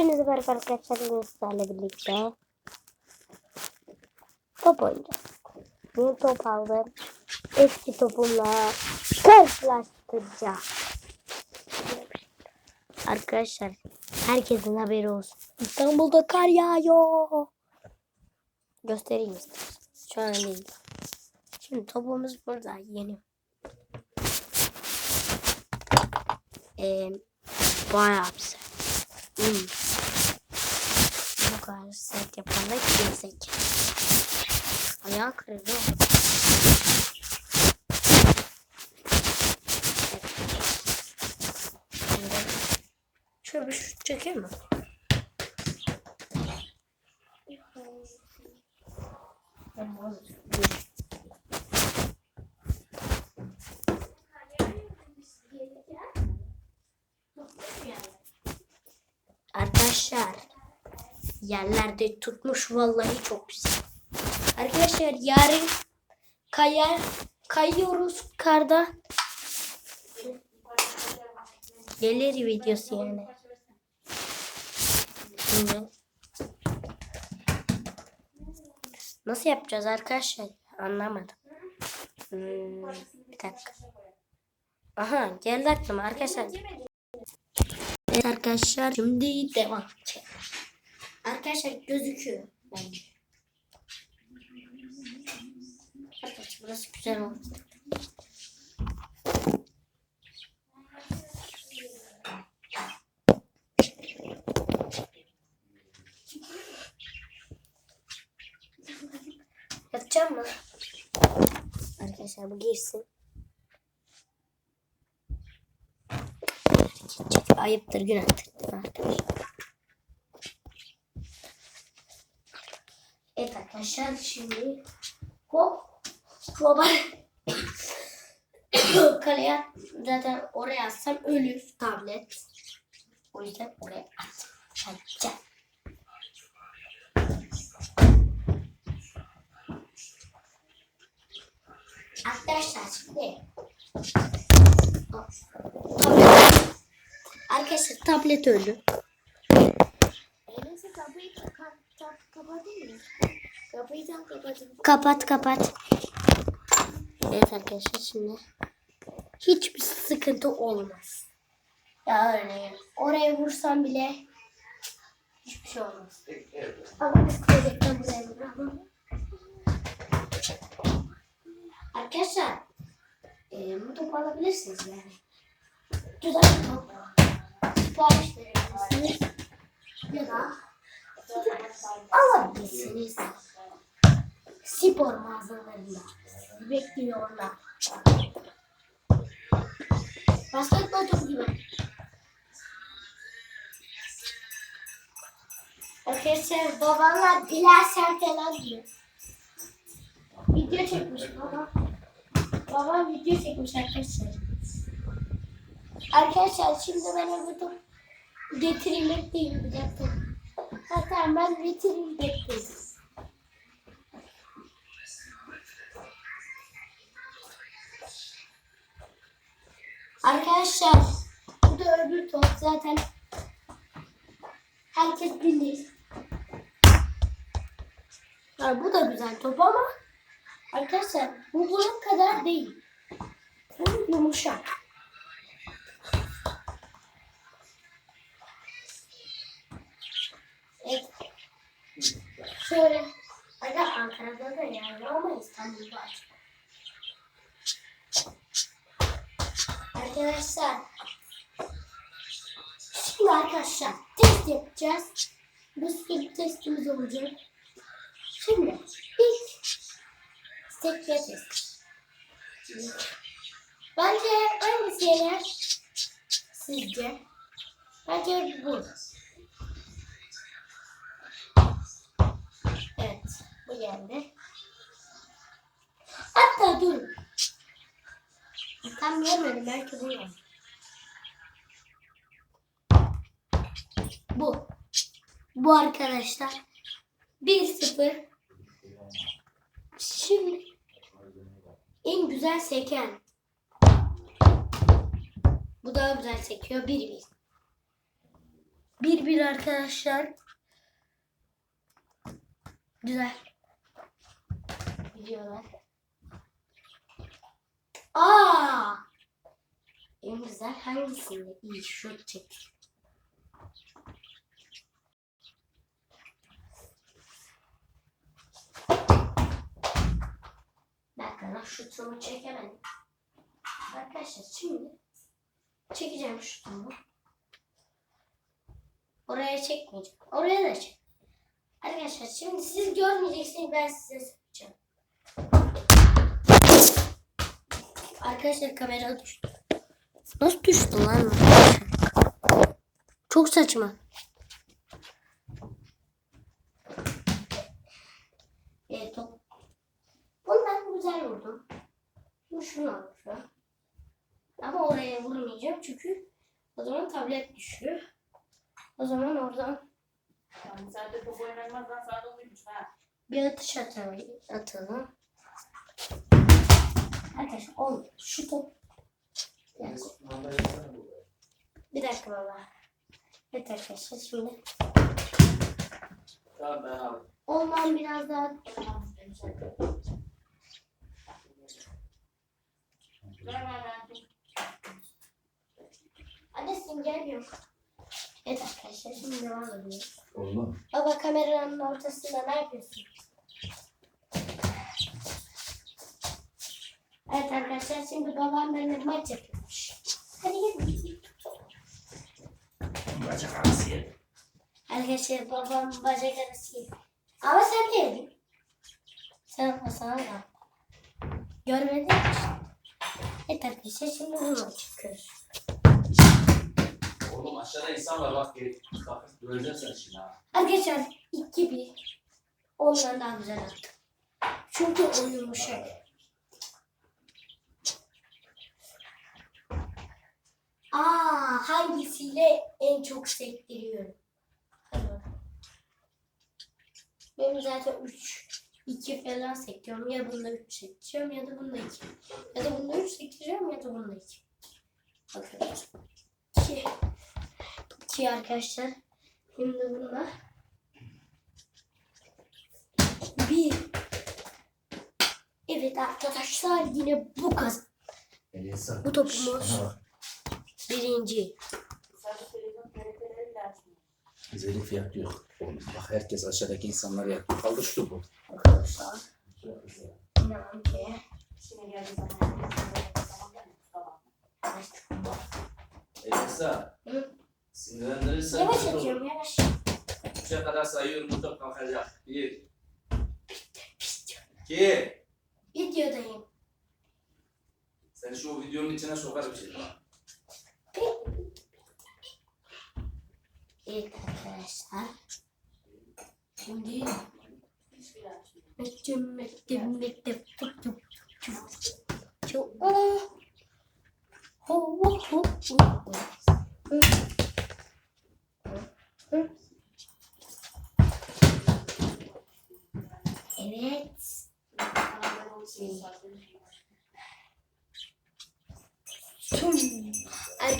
Hepinize merhaba arkadaşlar. Bugün sizlerle birlikte top oynayacağız. Yeni top aldım. Eski topumla karşılaştıracağım. Arkadaşlar herkesin haberi olsun. İstanbul'da kar yağıyor. Göstereyim istedim. Şu an değil. Şimdi topumuz burada yeni. Ee, bayağı güzel. Hmm. Kadar set yapanlar gerizek. Ayağı kırıldı. Şöyle bir şut çekeyim mi? Arkadaşlar yerlerde tutmuş vallahi çok güzel. Arkadaşlar yarın kayar kayıyoruz karda. Gelir videosu yani. Şimdi nasıl yapacağız arkadaşlar? Anlamadım. Hmm, bir dakika. Aha geldi aklıma arkadaşlar. Evet arkadaşlar şimdi devam. Arkadaşlar gözüküyor bence. Arkadaşlar burası güzel oldu. Yapacağım mı? Arkadaşlar bu girsin. Ayıptır günahtır arkadaşlar? Arkadaşlar şimdi hop baba kaleye zaten oraya atsam ölür tablet. O yüzden oraya atacağım. Arkadaşlar şimdi tablet. Arkadaşlar tablet öldü. Kap, kap. Kapat kapat. Evet arkadaşlar şimdi hiçbir sıkıntı olmaz. Ya örneğin oraya vursam bile hiçbir şey olmaz. Ama biz projekten buraya. Arkadaşlar e, bu topu alabilirsiniz yani. Güzel bir top. Sipariş verebilirsiniz. Ya da alabilirsiniz spor mağazalarında bekliyorlar. Basketbol topu gibi. Arkadaşlar babamla dilersen falan diyor. Video çekmiş baba. Babam video çekmiş arkadaşlar. Arkadaşlar şimdi ben öbür top getireyim bekleyeyim bir dakika. Ha tamam ben getireyim bekleyeyim. Arkadaşlar bu da öbür top zaten herkes bilir. Ya, bu da güzel top ama arkadaşlar bu bunun kadar değil. Bu yumuşak. Şöyle. Aga Ankara'da da yani ama İstanbul'da açık. Arkadaşlar. Şimdi arkadaşlar test yapacağız. Bir sürü testimiz olacak. Şimdi ilk sekre test. Bence hangisi yener? Sizce? Bence bu. Bu geldi. Hatta dur. Tam görmedim. Belki bu. Bu. Bu arkadaşlar. 1-0. Şimdi en güzel seken. Bu daha güzel sekiyor. 1-1. Bir bir arkadaşlar. Güzel. Gidiyorlar. Aa! En güzel hangisinde? İyi şut çek. Bakın lan şutumu çekemedim. Arkadaşlar şimdi çekeceğim şutumu. Oraya çekmeyeceğim. Oraya da çek. Arkadaşlar şimdi siz görmeyeceksiniz ben size Arkadaşlar kamera düştü. Nasıl düştü lan? Çok saçma. Evet top. Bundan güzel vurdum. Şimdi şunu alacağım. Ama oraya vurmayacağım çünkü o zaman tablet düşüyor. O zaman oradan Yani sen de top oynamazsan sana da uymuş ha. bir atış atalım. atalım. Arkadaşlar ol şu top. Bir dakika, bir dakika baba. Evet arkadaşlar şimdi Tamam ben aldım. olman biraz daha. Anne sünger yok. Evet arkadaşlar şimdi devam ediyoruz. Oğlum. Baba kameranın ortasında ne yapıyorsun? Evet arkadaşlar şimdi babam benimle maç yapıyormuş. Hadi gel. Bacak arası yedi. Arkadaşlar babam bacak arası yedi. Ama sen de yedin. Sen ama sana da. Görmedin mi? Evet arkadaşlar şimdi bunu çıkıyoruz. Oğlum aşağıda insan var bak geri. Bak göreceksin sen şimdi ha. Arkadaşlar 2-1. Ondan daha güzel attım. Çünkü o yumuşak. Aa, hangisiyle en çok sektiriyorum? Bakalım. Benim zaten 3 2 falan sektiriyorum. Ya bunda 3 sektiriyorum ya da bunda 2. Ya da bunda 3 sektiriyorum ya da bunda 2. Bakın. 2. 2 arkadaşlar. Şimdi bunda bir. Evet arkadaşlar yine bu kaz Elisa. Bu topumuz. Birinci. Fiyat yok. Oğlum bak herkes aşağıdaki insanlar yapıyor. Kaldır şu topu. Arkadaşlar inanın ki İşine geldiği zaman. Elisa. Sinirlendirirsen. yavaş atıyorum yavaş. Üçe kadar sayıyorum bu top kalkacak. Bir. İki. Videodayım. Seni şu videonun içine sokarım şimdi bak. Evet arkadaşlar. Şimdi mettim mettim tup tup tup tup Oh. Ho ho ho. Hı. Evet. Kanalda olsun zaten. Tüm.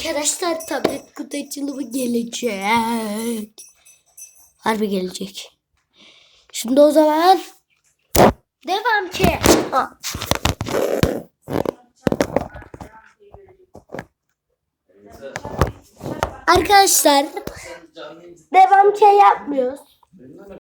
Arkadaşlar tablet kutu açılımı gelecek. Harbi gelecek. Şimdi o zaman devam ki. Ha. Arkadaşlar devam ki yapmıyoruz.